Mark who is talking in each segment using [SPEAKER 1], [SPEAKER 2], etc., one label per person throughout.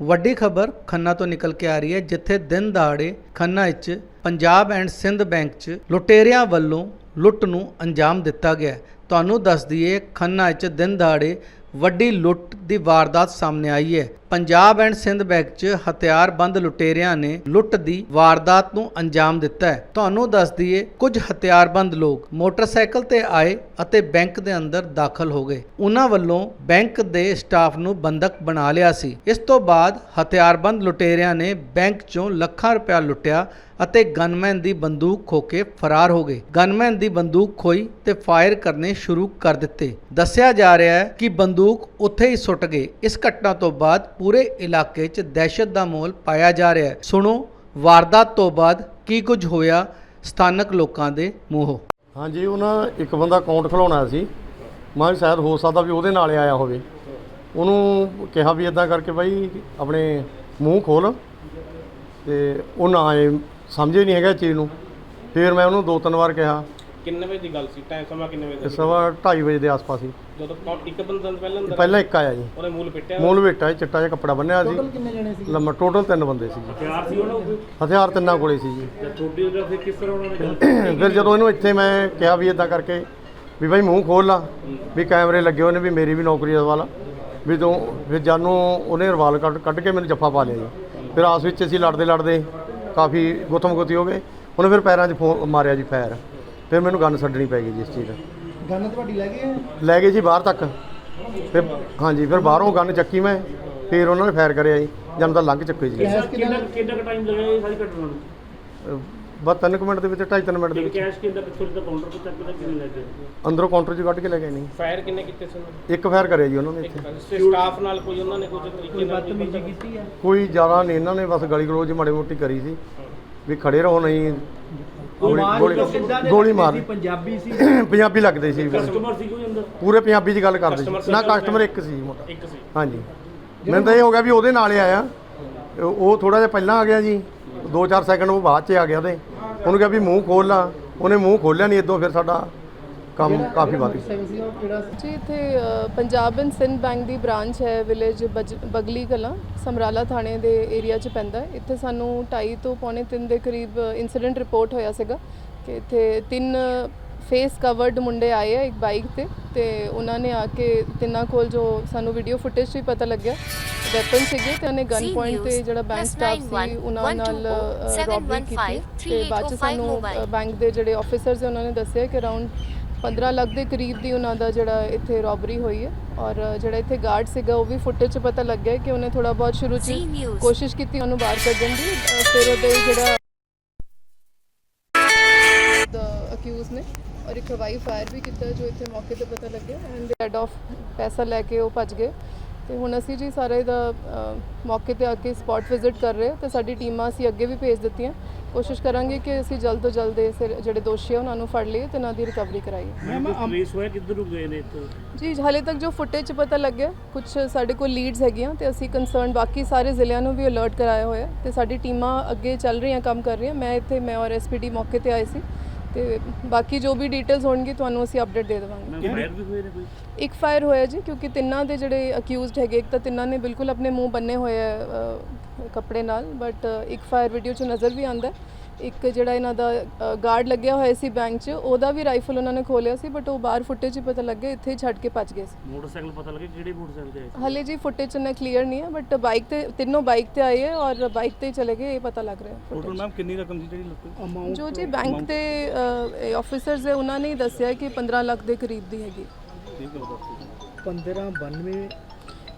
[SPEAKER 1] ਵੱਡੀ ਖਬਰ ਖੰਨਾ ਤੋਂ ਨਿਕਲ ਕੇ ਆ ਰਹੀ ਹੈ, ਜਿੱਥੇ ਦਿਨ ਦਾੜੇ ਖੰਨਾ ਵਿੱਚ ਪੰਜਾਬ ਐਂਡ ਸਿੰਧ ਬੈਂਕ 'ਚ ਲੁਟੇਰਿਆਂ ਵੱਲੋਂ ਲੁੱਟ ਨੂੰ ਅੰਜਾਮ ਦਿੱਤਾ ਗਿਆ ਤੁਹਾਨੂੰ ਦੱਸ ਦਈਏ, ਖੰਨਾ ਵਿੱਚ ਦਿਨ ਦਾੜੇ ਵੱਡੀ ਲੁੱਟ ਦੀ ਵਾਰਦਾਤ ਸਾਹਮਣੇ ਆਈ ਹੈ। ਪੰਜਾਬ ਐਂਡ ਸਿੰਧ ਬੈਂਕ 'ਚ ਹਥਿਆਰਬੰਦ ਲੁਟੇਰਿਆਂ ਨੇ ਲੁੱਟ ਦੀ ਵਾਰਦਾਤ ਨੂੰ ਅੰਜਾਮ ਦਿੱਤਾ ਹੈ। ਤੁਹਾਨੂੰ ਦੱਸ ਦਈਏ, ਕੁਝ ਹਥਿਆਰਬੰਦ ਲੋਕ ਮੋਟਰਸਾਈਕਲ ਤੇ ਆਏ ਅਤੇ ਬੈਂਕ ਦੇ ਅੰਦਰ ਦਾਖਲ ਹੋ ਗਏ। ਉਹਨਾਂ ਵੱਲੋਂ ਬੈਂਕ ਦੇ ਸਟਾਫ ਨੂੰ ਬੰਦਕ ਬਣਾ ਲਿਆ ਸੀ। ਇਸ ਤੋਂ ਬਾਅਦ ਹਥਿਆਰਬੰਦ ਲੁਟੇਰਿਆਂ ਨੇ ਬੈਂਕ 'ਚੋਂ ਲੱਖਾਂ ਰੁਪਇਆ ਲੁੱਟਿਆ ਅਤੇ ਗਨਮੈਨ ਦੀ ਬੰਦੂਕ ਖੋ ਕੇ ਫਰਾਰ ਹੋ ਗਏ। ਗਨਮੈਨ ਦੀ ਬੰਦੂਕ ਖੋਈ ਤੇ ਫਾਇਰ ਕਰਨੇ ਸ਼ੁਰੂ ਕਰ ਦਿੱਤੇ। ਦੱਸਿਆ ਜਾ ਰਿਹਾ ਹੈ ਕਿ ਬੰਦੂਕ ਉੱਥੇ ਹੀ ਸੁੱਟ ਗਏ। ਇਸ ਘਟਨਾ ਤੋਂ ਬਾਅਦ ਪੂਰੇ ਇਲਾਕੇ 'ਚ ਦਹਿਸ਼ਤ ਦਾ ਮਾਹੌਲ ਪਾਇਆ ਜਾ ਰਿਹਾ ਹੈ। ਸੁਣੋ, ਵਾਰਦਾਤ ਤੋਂ ਬਾਅਦ ਕੀ ਕੁਝ ਹੋਇਆ? ਸਥਾਨਕ ਲੋਕਾਂ ਦੇ ਮੂੰਹੋਂ।
[SPEAKER 2] ਹਾਂਜੀ, ਉਹਨਾਂ ਇੱਕ ਬੰਦਾ ਅਕਾਊਂਟ ਖਲਾਉਣਾ ਸੀ। ਮੈਂ ਕਿਹਾ ਸ਼ਾਇਦ ਹੋ ਸਕਦਾ ਵੀ ਉਹਦੇ ਨਾਲ ਆਇਆ ਹੋਵੇ। ਉਹਨੂੰ ਕਿਹਾ ਵੀ ਇਦਾਂ ਕਰਕੇ ਬਾਈ ਆਪਣੇ ਮੂੰਹ ਖੋਲ ਤੇ ਉਹ ਨਾ ਆਏ। ਸਮਝੇ ਨਹੀਂ ਹੈਗਾ ਇਸ ਚੀਜ਼ ਨੂੰ। ਫਿਰ ਮੈਂ ਉਹਨੂੰ ਦੋ ਤਿੰਨ ਵਾਰ ਕਿਹਾ।
[SPEAKER 3] ਕਿੰਨੇ ਵਜੇ ਦੀ ਗੱਲ ਸੀ? ਟਾਈਮ ਸਮਾਂ ਕਿੰਨੇ ਵਜੇ ਦਾ ਸੀ?
[SPEAKER 2] ਸਵਾ 2:30 ਵਜੇ ਦੇ ਆਸ-ਪਾਸ ਹੀ
[SPEAKER 3] ਜਦੋਂ ਇੱਕ ਬੰਦਾ ਪਹਿਲਾਂ ਅੰਦਰ
[SPEAKER 2] ਪਹਿਲਾਂ ਇੱਕ ਆਇਆ ਜੀ।
[SPEAKER 3] ਉਹਨੇ ਮੂਲ ਪਿੱਟਿਆ?
[SPEAKER 2] ਮੂਲ ਵੇਟਾ ਚਿੱਟਾ ਜਿਹਾ ਕੱਪੜਾ ਬੰਨਿਆ ਸੀ। ਟੋਟਲ ਕਿੰਨੇ ਜਣੇ ਸੀ? ਲੰਮਾ ਟੋਟਲ ਤਿੰਨ ਬੰਦੇ ਸੀ ਜੀ।
[SPEAKER 3] ਹਥਿਆਰ ਸੀ ਉਹਨਾਂ ਕੋਲ?
[SPEAKER 2] ਹਥਿਆਰ ਤਿੰਨਾਂ ਕੋਲੇ ਸੀ ਜੀ।
[SPEAKER 3] ਜਾਂ ਛੋਟੀ ਉਹਦਾ ਫਿਰ ਕਿਸ ਤਰ੍ਹਾਂ ਉਹਨਾਂ ਨੇ
[SPEAKER 2] ਫਿਰ ਜਦੋਂ ਇਹਨੂੰ ਇੱਥੇ ਮੈਂ ਕਿਹਾ ਵੀ ਇਦਾਂ ਕਰਕੇ ਵੀ ਭਾਈ ਮੂੰਹ ਖੋਲ ਲਾ ਵੀ ਕੈਮਰੇ ਲੱਗੇ ਹੋਏ ਨੇ ਵੀ ਮੇਰੀ ਵੀ ਨੌਕਰੀ ਦਾ ਸਵਾਲ ਆ ਵੀ ਤੂੰ ਫਿਰ ਜਾਨੂੰ ਉਹਨੇ ਰਵਾਲ ਕੱਢ ਕੱਢ ਕੇ ਮੈਨੂੰ ਜੱਫਾ ਪਾ ਲਿਆ ਜੀ। ਫਿਰ ਆਸ ਵਿੱਚ ਅਸੀਂ ਲੜਦੇ ਲੜਦੇ ਕਾਫੀ ਗੁੱਥਮ ਗੁੱਥੀ ਹੋ ਗਏ। ਉਹਨੇ ਫਿਰ ਪੈਰਾਂ 'ਚ ਫੋ ਮਾਰਿਆ ਜੀ ਫੈਰ ਫਿਰ ਮੈਨੂੰ ਗਨ ਛੱਡਣੀ ਪੈ ਗਈ ਜੀ ਇਸ ਚੀਜ਼ ਦਾ।
[SPEAKER 4] ਗਨ ਤੁਹਾਡੀ ਲੈ ਗਏ ਆ?
[SPEAKER 2] ਲੈ ਗਏ ਜੀ ਬਾਹਰ ਤੱਕ। ਫਿਰ ਹਾਂਜੀ ਫਿਰ ਬਾਹਰੋਂ ਗਨ ਚੱਕੀ ਮੈਂ ਫਿਰ ਉਹਨਾਂ ਨੇ ਫਾਇਰ ਕਰਿਆ ਜੀ ਜਦ ਤਾਂ ਲੰਘ ਚੁੱਕੇ ਜੀ।
[SPEAKER 4] ਕੈਸ਼
[SPEAKER 3] ਕਿੰਨਾ
[SPEAKER 4] ਕਿੰਨਾ
[SPEAKER 3] ਕਿੰਨਾ ਟਾਈਮ ਲੱਗਿਆ ਇਹ ਸਾਰੀ ਘਟਨਾ ਨੂੰ?
[SPEAKER 2] ਅਹ ਬਸ ਤਿੰਨ ਕੁ ਮਿੰਟ ਦੇ ਵਿੱਚ ਢਾਈ ਤਿੰਨ ਮਿੰਟ ਦੇ ਵਿੱਚ।
[SPEAKER 3] ਕੈਸ਼ ਕਿੰਨਾ ਪਿੱਛੋਂ ਦਾ ਕਾਊਂਟਰ ਤੋਂ ਤੱਕ ਦਾ ਕਿੰਨੇ ਲੱਗੇ
[SPEAKER 2] ਅੰਦਰੋਂ ਕਾਊਂਟਰ 'ਚ ਕੱਢ ਕੇ ਲੈ ਗਏ ਨਹੀਂ।
[SPEAKER 3] ਫਾਇਰ ਕਿੰਨੇ ਕੀਤੇ ਸੀ ਉਹਨਾਂ
[SPEAKER 2] ਇੱਕ ਫਾਇਰ ਕਰਿਆ ਜੀ ਉਹਨਾਂ ਨੇ ਇੱਥੇ।
[SPEAKER 3] ਸਟਾਫ ਨਾਲ ਕੋਈ ਉਹਨਾਂ ਨੇ ਕੋਈ ਤਰੀਕੇ ਨਾਲ ਬਦਤਮੀਜ਼ੀ ਕੀਤੀ? ਹੈ
[SPEAKER 2] ਕੋਈ ਜ਼ਿਆਦਾ ਨਹੀਂ ਇਹਨਾਂ ਨੇ ਬਸ ਗਲੀ ਗਲੋਚ ਮਾੜੀ ਮੋਟੀ ਕਰੀ ਸੀ। ਵੀ ਖੜੇ ਰਹੋ ਨਹੀਂ ਗੋਲੀ ਗੋਲੀ- ਗੋਲੀ ਮਾਰ।
[SPEAKER 4] ਪੰਜਾਬੀ ਸੀ।
[SPEAKER 2] ਪੰਜਾਬੀ ਲੱਗਦੇ ਸੀ।
[SPEAKER 3] ਕਸਟਮਰ ਸੀ ਕੋਈ ਅੰਦਰ?
[SPEAKER 2] ਪੂਰੇ ਪੰਜਾਬੀ 'ਚ ਗੱਲ ਕਰਦੇ ਸੀ। ਨਾ ਕਸਟਮਰ ਇੱਕ ਸੀ ਮੁੰਡਾ
[SPEAKER 3] ਇੱਕ ਸੀ।
[SPEAKER 2] ਹਾਂਜੀ। ਮੈਨੂੰ ਤਾਂ ਇਹ ਹੋ ਗਿਆ ਵੀ ਉਹਦੇ ਨਾਲ ਹੀ ਆਇਆ। ਉਹ- ਉਹ ਥੋੜਾ ਜਿਹਾ ਪਹਿਲਾਂ ਆ ਗਿਆ ਜੀ। 2-4 ਸੈਕਿੰਡ ਉਹ ਬਾਅਦ 'ਚ ਆ ਗਿਆ ਉਹਦੇ। ਉਹਨੂੰ ਕਿਹਾ ਵੀ ਮੂੰਹ ਖੋਲ ਲਾ। ਉਹਨੇ ਮੂੰਹ ਖੋਲਿਆ ਨਹੀਂ ਇਦੋਂ ਫਿਰ ਸਾਡਾ ਕੰਮ ਕਾਫੀ ਵੱਧ ਗਿਆ।
[SPEAKER 5] ਜੀ ਇੱਥੇ ਪੰਜਾਬ ਐਂਡ ਸਿੰਧ ਬੈਂਕ ਦੀ ਬ੍ਰਾਂਚ ਹੈ ਵਿਲੇਜ ਬਗਲੀ ਕਲਾਂ ਸਮਰਾਲਾ ਥਾਣੇ ਦੇ ਏਰੀਆ 'ਚ ਪੈਂਦਾ ਹੈ। ਇੱਥੇ ਸਾਨੂੰ 2:30 ਤੋਂ ਪੌਣੇ 3 ਦੇ ਕਰੀਬ ਇਨਸੀਡੈਂਟ ਰਿਪੋਰਟ ਹੋਇਆ ਸੀਗਾ ਕਿ ਇੱਥੇ ਤਿੰਨ ਫੇਸ ਕਵਰਡ ਮੁੰਡੇ ਆਏ ਆ ਇੱਕ ਬਾਈਕ ਤੇ ਤੇ ਉਹਨਾਂ ਨੇ ਆ ਕੇ ਤਿੰਨਾਂ ਕੋਲ ਜੋ ਸਾਨੂੰ ਵੀਡੀਓ ਫੁਟੇਜ 'ਚ ਵੀ ਪਤਾ ਲੱਗਿਆ ਵੈਪਨ ਸੀਗੇ ਤੇ ਉਹਨੇ ਗਨ ਪੁਆਇੰਟ ਤੇ ਜਿਹੜਾ ਬੈਂਕ ਸਟਾਫ ਸੀ
[SPEAKER 6] 91
[SPEAKER 5] ਉਹਨਾਂ ਨਾਲ
[SPEAKER 6] 120
[SPEAKER 5] ਰੋਬਰੀ ਕੀਤੀ। ਤੇ ਬਾਅਦ 'ਚ
[SPEAKER 6] 715
[SPEAKER 5] ਸਾਨੂੰ। ਬੈਂਕ ਦੇ ਜਿਹੜੇ ਆਫੀਸਰਸ ਉਹਨਾਂ ਨੇ ਦੱਸਿਆ ਕਿ ਅਰਾਊਂਡ 15 ਲੱਖ ਦੇ ਕਰੀਬ ਦੀ ਉਹਨਾਂ ਦਾ ਜਿਹੜਾ ਇੱਥੇ ਰੋਬਰੀ ਹੋਈ ਹੈ ਔਰ ਜਿਹੜਾ ਇੱਥੇ ਗਾਰਡ ਸੀਗਾ ਉਹ ਵੀ ਫੁਟੇਜ 'ਚ ਪਤਾ ਲੱਗਿਆ ਕਿ ਉਹਨੇ ਥੋੜਾ ਬਹੁਤ ਸ਼ੁਰੂ 'ਚ। ਕੋਸ਼ਿਸ਼ ਕੀਤੀ ਉਹਨੂੰ ਬਾਹਰ ਕੱਢਣ ਦੀ ਫਿਰ ਉਹਦੇ ਜਿਹੜਾ ਅਕਿਊਜ਼ ਨੇ ਔਰ ਇੱਕ ਹਵਾਈ ਫਾਇਰ ਵੀ ਕੀਤਾ ਜੋ ਇੱਥੇ ਮੌਕੇ ਤੇ ਪਤਾ ਲੱਗਿਆ ਐਂਡ ਹੈਡ ਆਫ ਪੈਸਾ ਲੈ ਕੇ ਉਹ ਭੱਜ ਗਏ ਤੇ ਹੁਣ ਅਸੀਂ ਜੀ ਸਾਰਾ ਅ, ਮੌਕੇ ਤੇ ਆ ਕੇ ਸਪੌਟ ਵਿਜ਼ਿਟ ਕਰ ਰਹੇ ਹਾਂ ਤੇ ਸਾਡੀ ਟੀਮਾਂ ਅਸੀਂ ਅੱਗੇ ਵੀ ਭੇਜ ਦਿੱਤੀਆਂ ਕੋਸ਼ਿਸ਼ ਕਰਾਂਗੇ ਕਿ ਅਸੀਂ ਜਲਦ ਤੋਂ ਜਲਦ ਇਸ ਜਿਹੜੇ ਦੋਸ਼ੀ ਆ ਉਹਨਾਂ ਨੂੰ ਫੜ ਲਈਏ ਤੇ ਉਹਨਾਂ ਦੀ ਰਿਕਵਰੀ ਕਰਾਈਏ।
[SPEAKER 3] ਪੁਲਿਸ ਹੋਇਆ ਕਿੱਧਰ ਗਏ ਨੇ ਇੱਥੋਂ?
[SPEAKER 5] ਜੀ ਹਾਲੇ ਤੱਕ ਜੋ ਫੁਟੇਜ 'ਚ ਪਤਾ ਲੱਗਿਆ ਕੁਝ ਸਾਡੇ ਕੋਲ ਲੀਡਸ ਹੈਗੀਆਂ ਤੇ ਅਸੀਂ ਕੰਸਰਨ ਬਾਕੀ ਸਾਰੇ ਜ਼ਿਲ੍ਹਿਆਂ ਨੂੰ ਵੀ ਅਲਰਟ ਕਰਾਇਆ ਹੋਇਆ ਤੇ ਸਾਡੀ ਟੀਮਾਂ ਅੱਗੇ ਚੱਲ ਰਹੀਆਂ ਕੰਮ ਕਰ ਰਹੀਆਂ। ਮੈਂ ਇੱਥੇ ਮੈਂ ਔਰ ਐਸਪੀਡੀ ਮੌਕੇ ਤੇ ਆਏ ਸੀ ਤੇ ਬਾਕੀ ਜੋ ਵੀ ਡਿਟੇਲਸ ਹੋਣਗੇ ਤੁਹਾਨੂੰ ਅਸੀਂ ਅਪਡੇਟ ਦੇ ਦੇਵਾਂਗੇ।
[SPEAKER 3] ਫਾਇਰ ਵੀ ਹੋਏ ਨੇ ਕੋਈ?
[SPEAKER 5] ਇੱਕ ਫਾਇਰ ਹੋਇਆ ਜੀ ਕਿਉਂਕਿ ਤਿੰਨਾਂ ਦੇ ਜਿਹੜੇ ਅਕਿਊਜ਼ਡ ਹੈਗੇ ਇੱਕ ਤਾਂ ਤਿੰਨਾਂ ਨੇ ਬਿਲਕੁਲ ਆਪਣੇ ਮੂੰਹ ਬੰਨੇ ਹੋਏ ਕੱਪੜੇ ਨਾਲ ਬਟ ਇੱਕ ਫਾਇਰ ਵੀਡੀਓ 'ਚ ਨਜ਼ਰ ਵੀ ਆਂਦਾ ਇੱਕ ਜਿਹੜਾ ਇਹਨਾਂ ਦਾ ਗਾਰਡ ਲੱਗਿਆ ਹੋਇਆ ਸੀ ਬੈਂਕ 'ਚ ਉਹਦਾ ਵੀ ਰਾਈਫਲ ਉਹਨਾਂ ਨੇ ਖੋਲਿਆ ਸੀ ਬਟ ਉਹ ਬਾਹਰ ਫੁਟੇਜ 'ਚ ਹੀ ਪਤਾ ਲੱਗਿਆ ਇੱਥੇ ਹੀ ਛੱਡ ਕੇ ਭੱਜ ਗਏ ਸੀ।
[SPEAKER 3] ਮੋਟਰਸਾਈਕਲ ਪਤਾ ਲੱਗੇ ਕਿਹੜੇ ਮੋਟਰਸਾਈਕਲ ਤੇ ਆਏ ਸੀ?
[SPEAKER 5] ਹਲੇ ਜੀ ਫੁਟੇਜ 'ਚ ਨਾ ਕਲੀਅਰ ਨਹੀਂ ਹੈ ਬਟ ਬਾਈਕ ਤੇ ਤਿੰਨੋਂ ਬਾਈਕ ਤੇ ਆਏ ਹੈ ਔਰ ਬਾਈਕ ਤੇ ਹੀ ਚਲੇ ਗਏ ਇਹ ਪਤਾ ਲੱਗ ਰਿਹਾ ਹੈ
[SPEAKER 3] ਟੋਟਲ। ਮੈਮ ਕਿੰਨੀ ਰਕਮ ਸੀ ਜਿਹੜੀ ਲੁੱਟੀ
[SPEAKER 5] ਜੋ ਜੀ ਬੈਂਕ ਤੇ ਆਫੀਸਰਸ ਹੈ ਉਹਨਾਂ ਨੇ ਹੀ ਦੱਸਿਆ ਕਿ 15 ਲੱਖ ਦੇ ਕਰੀਬ ਦੀ ਹੈਗੀ
[SPEAKER 3] ਠੀਕ ਹੈ ਬਸ।
[SPEAKER 4] 15 92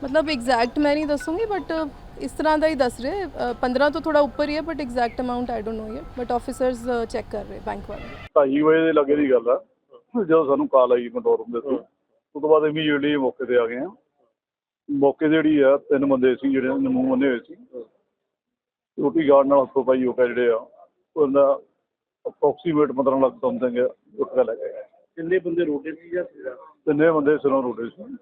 [SPEAKER 5] ਮਤਲਬ ਐਗਜ਼ੈਕਟ ਮੈਂ ਨਹੀਂ ਦੱਸੂੰਗੀ ਬਟ ਇਸ ਤਰ੍ਹਾਂ ਦਾ ਹੀ ਦੱਸ ਰਹੇ ਅ, 15 ਤੋਂ ਥੋੜਾ ਉੱਪਰ ਹੀ ਹੈ but exact amount I don't know yet but officers check ਕਰ ਰਹੇ ਬੈਂਕ ਵਾਲੇ।
[SPEAKER 7] ਢਾਈ ਵਜੇ ਦੇ ਲੱਗੇ ਦੀ ਗੱਲ ਆ। ਜਦੋਂ ਸਾਨੂੰ ਕਾਲ ਆਈ ਕੰਟਰੋਲ ਰੂਮ ਦੇ ਤੋਂ ਉਸ ਤੋਂ ਬਾਅਦ ਇਮੀਡੀਏਟਲੀ ਮੌਕੇ ਤੇ ਆ ਗਏ ਆ ਮੌਕੇ ਤੇ ਜਿਹੜੀ ਆ ਤਿੰਨ ਬੰਦੇ ਸੀ ਜਿਹੜੇ ਨਮੂ ਬੰਨੇ ਹੋਏ ਸੀ। ਰੋਟੀ ਗਾਰਡ ਨਾਲ ਹੱਥੋਂ ਪਾਈ ਹੋ ਕੇ ਜਿਹੜੇ ਆ ਉਹਦਾ ਅਪਰੋਕਸੀਮੇਟ 15 ਲੱਖ ਸਮਥਿੰਗ ਉੱਠ ਕੇ ਲੈ ਗਏ।
[SPEAKER 3] ਕਿੰਨੇ ਬੰਦੇ ਰੋਟੇ ਸੀ ਜਾਂ
[SPEAKER 7] ਤਿੰਨੇ ਬੰਦੇ ਸਿਰੋਂ ਰੋਟੇ ਸੀ।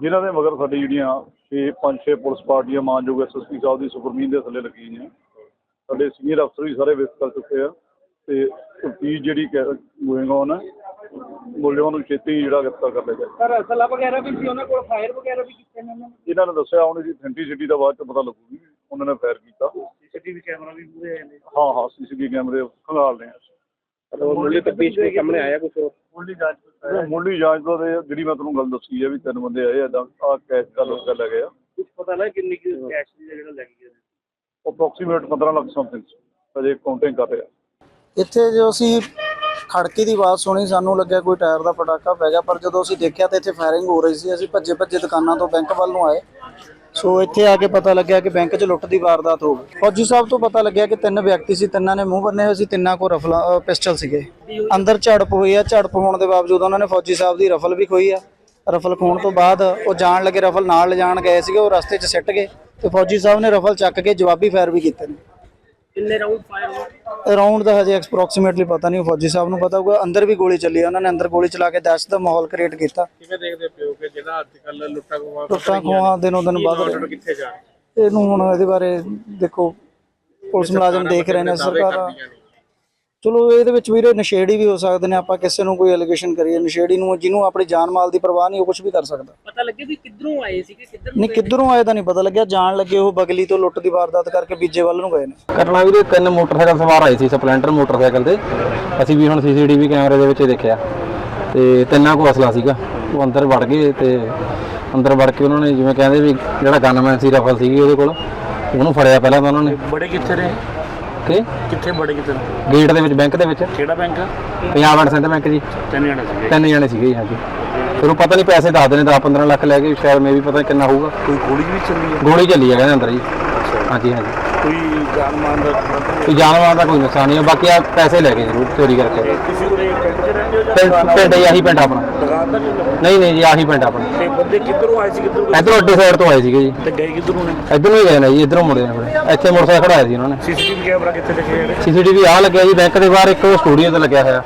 [SPEAKER 7] ਜਿਨ੍ਹਾਂ ਦੇ ਮਗਰ ਸਾਡੀ ਜਿਹੜੀਆਂ 6 5 6 ਪੁਲਿਸ ਪਾਰਟੀਆਂ ਮਾਨਯੋਗ ਐਸਐਸਪੀ ਸਾਹਿਬ ਦੀ ਸੁਪਰਮੀਨ ਦੇ ਥੱਲੇ ਲੱਗੀਆਂ ਨੇ ਸਾਡੇ ਸੀਨੀਅਰ ਅਫਸਰ ਵੀ ਸਾਰੇ ਕਰ ਚੁੱਕੇ ਆ ਤੇ ਤਫਤੀਸ਼ ਜਿਹੜੀ ਗੋਇੰਗ ਔਨ ਹੈ ਮੁਲਜ਼ਮਾਂ ਨੂੰ ਛੇਤੀ ਜਿਹੜਾ ਗ੍ਰਿਫਤਾਰ ਕਰ ਲਿਆ ਜਾਏ।
[SPEAKER 3] ਸਰ ਅਸਲਾ ਵਗੈਰਾ ਵੀ ਸੀ ਉਹਨਾਂ ਕੋਲ ਫਾਇਰ ਵਗੈਰਾ ਵੀ ਕੀਤੇ ਨੇ ਉਹਨਾਂ ਨੇ?
[SPEAKER 7] ਇਹਨਾਂ ਨੇ ਦੱਸਿਆ ਹੁਣ ਇਹਦੀ ਅਥੈਂਟਿਸਿਟੀ ਦਾ ਬਾਅਦ ਚ ਪਤਾ ਲੱਗੂਗੀ ਉਹਨਾਂ ਨੇ ਫਾਇਰ ਕੀਤਾ।
[SPEAKER 3] ਸੀਸੀਟੀਵੀ ਕੈਮਰਾ ਵੀ ਪੂਰੇ ਆਏ ਨੇ।
[SPEAKER 7] ਹਾਂ ਹਾਂ ਸੀਸੀਟੀਵੀ ਕੈਮਰੇ ਖੰਗਾਲ ਰਹੇ ਆ।
[SPEAKER 3] ਉਹ ਮੁੱਢਲੀ ਤਫਤੀਸ਼ ਦੇ ਸਾਹਮਣੇ ਆਇਆ ਕੁਝ
[SPEAKER 7] ਮੁੱਢਲੀ ਜਾਂਚ ਮੁੱਢਲੀ ਜਾਂਚ ਤੋਂ ਤੇ ਜਿਹੜੀ ਮੈਂ ਤੁਹਾਨੂੰ ਗੱਲ ਦੱਸੀ ਹੈ ਵੀ ਤਿੰਨ ਬੰਦੇ ਆਏ ਏਦਾਂ ਆ ਕੈਸ਼ ਦਾ ਲੋਕ ਲੈ ਗਏ ਆ।
[SPEAKER 3] ਕੁਝ ਪਤਾ ਲੱਗਾ ਕਿੰਨੀ ਕੁ ਕੈਸ਼ ਦੀ ਜਿਹੜਾ ਲੱਗ ਗਿਆ
[SPEAKER 7] ਅਪਰੋਕਸੀਮੇਟ 15 ਲੱਖ ਸਮਥਿੰਗ ਅਜੇ ਕਾਊਂਟਿੰਗ ਕਰ ਰਿਹਾ।
[SPEAKER 6] ਇੱਥੇ ਜੋ ਅਸੀਂ ਖੜਕੀ ਦੀ ਆਵਾਜ਼ ਸੁਣੀ ਸਾਨੂੰ ਲੱਗਿਆ ਕੋਈ ਟਾਇਰ ਦਾ ਪਟਾਕਾ ਪੈ ਗਿਆ ਪਰ ਜਦੋਂ ਅਸੀਂ ਦੇਖਿਆ ਤਾਂ ਇੱਥੇ ਫਾਇਰਿੰਗ ਹੋ ਰਹੀ ਸੀ ਅਸੀਂ ਭੱਜੇ ਭੱਜੇ ਦੁਕਾਨਾਂ ਤੋਂ ਬੈਂਕ ਵੱਲ ਨੂੰ ਆਏ। ਸੋ ਇੱਥੇ ਆ ਕੇ ਪਤਾ ਲੱਗਿਆ ਕਿ ਬੈਂਕ 'ਚ ਲੁੱਟ ਦੀ ਵਾਰਦਾਤ ਹੋ ਗਈ। ਫੌਜੀ ਸਾਹਿਬ ਤੋਂ ਪਤਾ ਲੱਗਿਆ ਕਿ ਤਿੰਨ ਵਿਅਕਤੀ ਸੀ ਤਿੰਨਾਂ ਨੇ ਮੂੰਹ ਬੰਨੇ ਹੋਏ ਸੀ ਤਿੰਨਾਂ ਕੋਲ ਰਫਲਾ ਪਿਸਟਲ ਸੀਗੇ। ਅੰਦਰ ਝੜਪ ਹੋਈ ਆ ਝੜਪ ਹੋਣ ਦੇ ਬਾਵਜੂਦ ਉਹਨਾਂ ਨੇ ਫੌਜੀ ਸਾਹਿਬ ਦੀ ਰਫਲ ਵੀ ਖੋਈ ਆ। ਰਫਲ ਖੋਣ ਤੋਂ ਬਾਅਦ ਉਹ ਜਾਣ ਲੱਗੇ ਰਫਲ ਨਾਲ ਲਿਜਾਣ ਗਏ ਸੀਗੇ ਉਹ ਰਸਤੇ 'ਚ ਸਿੱਟ ਗਏ ਤੇ ਫੌਜੀ ਸਾਹਿਬ ਨੇ ਰਫਲ ਚੱਕ ਕੇ ਜਵਾਬੀ ਫਾਇਰ ਵੀ ਕੀਤੇ ਨੇ।
[SPEAKER 3] ਕਿੰਨੇ ਰਾਉਂਡ ਫਾਇਰ ਹੋਏ?
[SPEAKER 6] ਅਰਾਊਂਡ ਦਾ ਹਜੇ ਐਕਸਪ੍ਰੋਕਸੀਮੇਟਲੀ ਪਤਾ ਨਹੀਂ ਫੌਜੀ ਸਾਹਿਬ ਨੂੰ ਪਤਾ ਹੋਊਗਾ। ਅੰਦਰ ਵੀ ਗੋਲੀ ਚੱਲੀ ਆ, ਉਹਨਾਂ ਨੇ ਅੰਦਰ ਗੋਲੀ ਚਲਾ ਕੇ ਦਹਿਸ਼ਤ ਦਾ ਮਾਹੌਲ ਕ੍ਰੀਏਟ ਕੀਤਾ।
[SPEAKER 3] ਕਿਵੇਂ ਦੇਖਦੇ ਜਿਹੜਾ ਅੱਜ ਕੱਲ ਲੁੱਟਾ
[SPEAKER 6] ਖੋਹਾਂ ਦਿਨੋਂ ਦਿਨ ਵੱਧ ਰਹੇ
[SPEAKER 3] ਕਿੱਥੇ ਜਾ
[SPEAKER 6] ਇਹਨੂੰ ਹੁਣ ਇਹਦੇ ਬਾਰੇ ਦੇਖੋ ਪੁਲਿਸ ਮੁਲਾਜ਼ਮ ਦੇਖ ਰਹੇ ਨੇ ਸਰਕਾਰ ਚਲੋ ਇਹਦੇ ਵਿੱਚ ਵੀਰੇ ਨਸ਼ੇੜੀ ਵੀ ਹੋ ਸਕਦੇ ਨੇ ਆਪਾਂ ਕਿਸੇ ਨੂੰ ਕੋਈ ਐਲੀਗੇਸ਼ਨ ਕਰੀਏ ਨਸ਼ੇੜੀ ਨੂੰ ਜਿਹਨੂੰ ਆਪਣੀ ਜਾਨ ਮਾਲ ਦੀ ਪਰਵਾਹ ਨਹੀਂ ਉਹ ਕੁਝ ਵੀ ਕਰ ਸਕਦਾ।
[SPEAKER 3] ਪਤਾ ਲੱਗੇ ਵੀ ਕਿੱਧਰੋਂ ਆਏ ਸੀਗੇ ਕਿੱਧਰ
[SPEAKER 6] ਨਹੀਂ ਕਿੱਧਰੋਂ ਆਏ ਤਾਂ ਨਹੀਂ ਪਤਾ ਲੱਗਿਆ ਜਾਣ ਲੱਗੇ ਉਹ ਬਗਲੀ ਤੋਂ ਲੁੱਟ ਦੀ ਵਾਰਦਾਤ ਕਰਕੇ ਬੀਜੇ ਵੱਲ ਨੂੰ ਗਏ ਨੇ।
[SPEAKER 8] ਘਟਨਾ ਵੀਰੇ ਤਿੰਨ ਮੋਟਰਸਾਈਕਲ ਸਵਾਰ ਆਏ ਸੀ ਸਪਲੈਂਡਰ ਮੋਟਰਸਾਈਕਲ ਤੇ। ਅਸੀਂ ਵੀ ਹੁਣ ਸੀਸੀਟੀਵੀ ਕੈਮਰੇ ਦੇ ਵਿੱਚ ਦੇਖਿਆ। ਤੇ ਤਿੰਨਾਂ ਕੋਲ ਅਸਲਾ ਸੀਗਾ। ਉਹ ਅੰਦਰ ਵੜ ਗਏ ਤੇ ਅੰਦਰ ਵੜ ਕੇ ਉਹਨਾਂ ਨੇ ਜਿਵੇਂ ਕਹਿੰਦੇ ਵੀ ਜਿਹੜਾ ਗਨਮੈਨ ਸੀ ਰਫਲ ਸੀਗੀ ਉਹਦੇ ਕੋਲ ਉਹਨੂੰ ਫੜਿਆ ਪਹਿਲਾਂ ਤਾਂ ਉਹਨਾਂ ਨੇ।
[SPEAKER 3] ਬੜੇ ਕਿੱਥੇ ਨੇ
[SPEAKER 8] ਕਿ?
[SPEAKER 3] ਕਿੱਥੇ ਬੜੇ ਕਿੱਥੇ
[SPEAKER 8] ਗੇਟ ਦੇ ਵਿੱਚ ਬੈਂਕ ਦੇ ਵਿੱਚ।
[SPEAKER 3] ਕਿਹੜਾ bank?
[SPEAKER 8] Punjab and centre bank ਜੀ।
[SPEAKER 3] ਤਿੰਨ ਜਣੇ ਸੀਗੇ।
[SPEAKER 8] ਤਿੰਨ ਜਣੇ ਸੀਗੇ ਜੀ ਹਾਂਜੀ। ਫਿਰ ਉਹ ਪਤਾ ਨਹੀਂ ਪੈਸੇ ਦੱਸਦੇ ਨੇ 10 15 ਲੱਖ ਲੈ ਕੇ ਸ਼ਾਇਦ ਮੇ ਵੀ ਪਤਾ ਕਿੰਨਾ ਹੋਊਗਾ।
[SPEAKER 3] ਕੋਈ ਗੋਲੀ ਵੀ ਚੱਲੀ ਹੈ
[SPEAKER 8] ਗੋਲੀ ਚੱਲੀ ਹੈ ਕਹਿੰਦੇ ਅੰਦਰ ਜੀ। ਹਾਂਜੀ ਹਾਂਜੀ।
[SPEAKER 3] ਕੋਈ ਜਾਨ ਮਾਨ ਦਾ
[SPEAKER 8] ਕੋਈ ਜਾਨਵਰਾਂ ਦਾ ਕੋਈ ਨੁਕਸਾਨ ਨਹੀਂ ਹੈ ਬਾਕੀ ਆ ਪੈਸੇ ਲੈ ਗਏ ਜ਼ਰੂਰ ਚੋਰੀ ਕਰਕੇ।
[SPEAKER 3] ਕਿਸੇ ਕੋਲੇ ਪਿੰਡ 'ਚ ਰਹਿੰਦੇ ਹੋ ਜਾਂ
[SPEAKER 8] ਪਿੰਡ ਪਿੰਡ ਹੀ ਆਹੀ ਪਿੰਡ ਆਪਣਾ।
[SPEAKER 3] ਦੁਕਾਨ ਦਾ ਨਹੀਂ ਲੱਗਾ?
[SPEAKER 8] ਨਹੀਂ ਨਹੀਂ ਜੀ ਆਹੀ ਪਿੰਡ ਆਪਣਾ।
[SPEAKER 3] ਤੇ ਬੰਦੇ ਕਿੱਧਰੋਂ ਆਏ ਸੀ ਕਿੱਧਰੋਂ
[SPEAKER 8] ਇਧਰੋਂ ਅੱਡੇ ਸਾਈਡ ਤੋਂ ਆਏ ਸੀਗੇ ਜੀ।
[SPEAKER 3] ਤੇ ਗਏ ਕਿੱਧਰੋਂ ਨੇ?
[SPEAKER 8] ਇਧਰੋਂ ਹੀ ਗਏ ਨੇ ਜੀ ਇਧਰੋਂ ਮੁੜੇ ਨੇ ਇੱਥੇ ਮੋਟਰਸਾਈਕਲ ਖੜਾਇਆ ਸੀ ਉਹਨਾਂ ਨੇ।
[SPEAKER 3] ਸੀਸੀਟੀਵੀ ਕੈਮਰਾ ਕਿੱਥੇ ਦੇਖੇ ਜਿਹੜੇ?
[SPEAKER 8] ਸੀਸੀਟੀਵੀ ਆ ਲੱਗਿਆ ਜੀ ਬੈਂਕ ਦੇ ਬਾਹਰ ਇੱਕ ਸਟੂਡੀਓ ਤੇ ਲੱਗਿਆ ਹੋਇਆ।